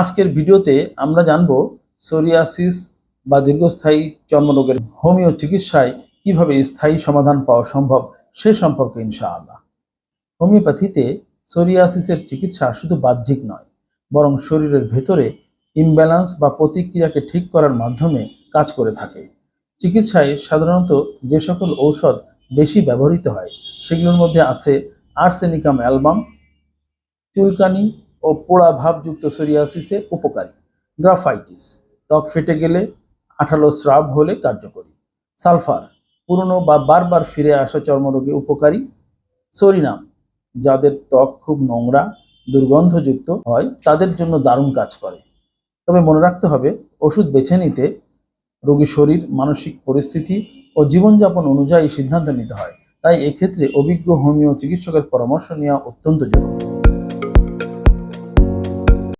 আজকের ভিডিওতে আমরা জানব সোরিয়াসিস বা দীর্ঘস্থায়ী চর্মরোগের হোমিও চিকিৎসায় কীভাবে স্থায়ী সমাধান পাওয়া সম্ভব সে সম্পর্কে ইনশাআল্লাহ। হোমিওপ্যাথিতে সোরিয়াসিসের চিকিৎসা শুধু বাহ্যিক নয়, বরং শরীরের ভেতরে ইমব্যালেন্স বা প্রতিক্রিয়াকে ঠিক করার মাধ্যমে কাজ করে থাকে। চিকিৎসায় সাধারণত যে সকল ঔষধ বেশি ব্যবহৃত হয়, সেগুলোর মধ্যে আছে আর্সেনিকাম অ্যালবাম, চুলকানি ও পোড়া ভাবযুক্ত সোরিয়াসিসে উপকারী। গ্রাফাইটিস ত্বক ফেটে গেলে আঠালো স্রাব হলে কার্যকরী। সালফার পুরনো বা বারবার ফিরে আসা চর্মরোগে উপকারী। সরিনাম, যাদের ত্বক খুব নোংরা, দুর্গন্ধযুক্ত হয়, তাদের জন্য দারুণ কাজ করে। তবে মনে রাখতে হবে, ওষুধ বেছে নিতে রোগীর শরীর, মানসিক পরিস্থিতি ও জীবনযাপন অনুযায়ী সিদ্ধান্ত নিতে হয়। তাই এক্ষেত্রে অভিজ্ঞ হোমিও চিকিৎসকের পরামর্শ নেওয়া অত্যন্ত জরুরি।